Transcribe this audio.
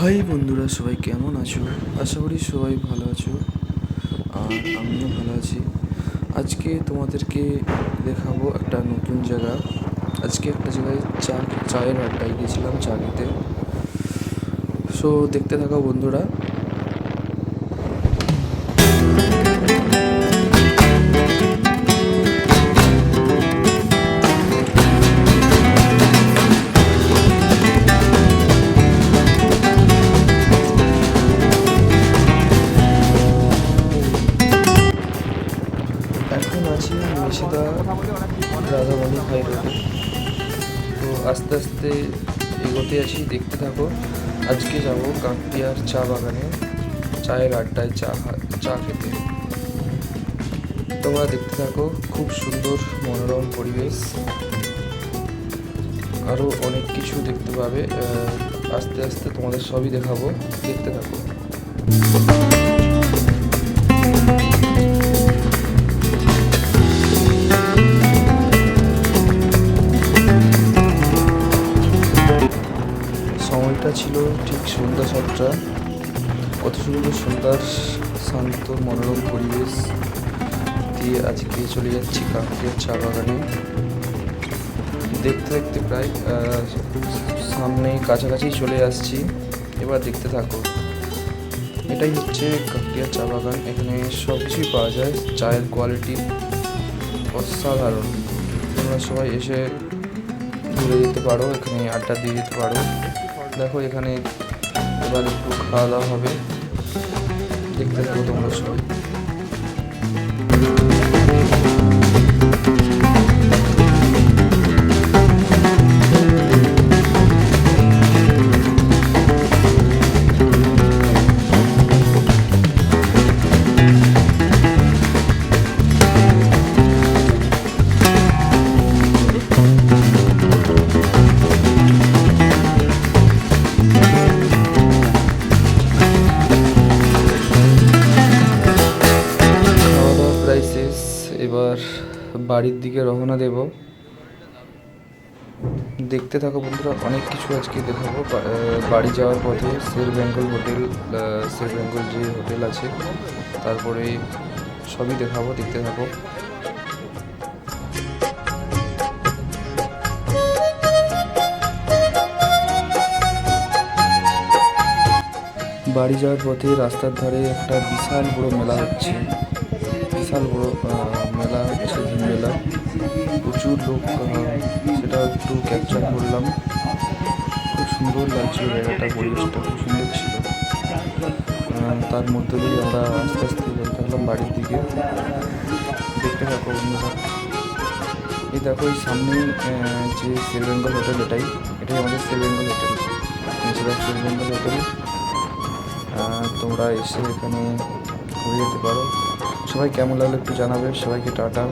High বন্ধুরা, সবাই কেমন আছো? আশা করি সবাই ভালো আছো। আর আমিও ভালো আছি। আজকে তোমাদেরকে দেখাবো একটা নতুন জায়গা। আজকে একটা জায়গায় চা, চায়ের আড্ডায় গিয়েছিলাম চা খেতে। সো দেখতে থাকো বন্ধুরা। এখন আছি মেশিদা রাধামণি হাই রোডে। তো আস্তে আস্তে এগোতে আছি দেখতে থাকো। আজকে যাব কাঁকড়িয়ার চা বাগানে। চায়ের আড্ডায় চা চা খেতে। তোমরা দেখতে থাকো, খুব সুন্দর মনোরম পরিবেশ। আরও অনেক কিছু দেখতে পাবে। আস্তে আস্তে তোমাদের সবই দেখাবো। দেখতে থাকো। ছিল ঠিক সন্ধ্যা সাতটা। কত সুন্দর সন্ধ্যার শান্ত মনোরম পরিবেশ দিয়ে আজকে চলে যাচ্ছি কাঁকড়িয়ার চা বাগানে। দেখতে দেখতে প্রায় সামনে কাছাকাছি চলে আসছি। এবার দেখতে থাকো। এটাই হচ্ছে কাঁকড়িয়ার চা বাগান। এখানে সব কিছুই পাওয়া যায়। চায়ের কোয়ালিটি অসাধারণ। তোমরা সবাই এসে ঘুরে যেতে পারো, এখানে আড্ডা দিয়ে যেতে পারো। দেখো এখানে এবার একটু খাওয়া দাওয়া হবে। দেখতে থাকো তোমরা সবাই। এবার বাড়ির দিকে রওনা দেব। দেখতে থাকো বন্ধুরা, অনেক কিছু আজকে দেখাবো। বাড়ি যাওয়ার পথে শের বেঙ্গল হোটেল শের বেঙ্গল যে হোটেল আছে, তারপরে সবই দেখাবো, দেখতে থাকো। বাড়ি যাওয়ার পথে রাস্তার ধারে একটা বিশাল বড় মেলা হচ্ছে। বিশাল বড় মেলা হচ্ছে মেলা। প্রচুর লোক সেটা একটু ক্যাপচার করলাম। খুব সুন্দর লাগছিল জায়গাটা, পরিবেশটা খুব সুন্দর ছিল। তার মধ্যে দিয়ে আমরা আস্তে আস্তে যেতে থাকলাম বাড়ির দিকে। দেখতে থাকো বন্ধুরা। এই দেখো, এই সামনেই যে সেল হোটেল এটাই। এটাই আমাদের sell hotel sell Bengal hotel তোমরা এসে এখানে ঘুরে যেতে পারো। সবাই কেমন লাগল একটু জানাবে। সবাইকে টাটা।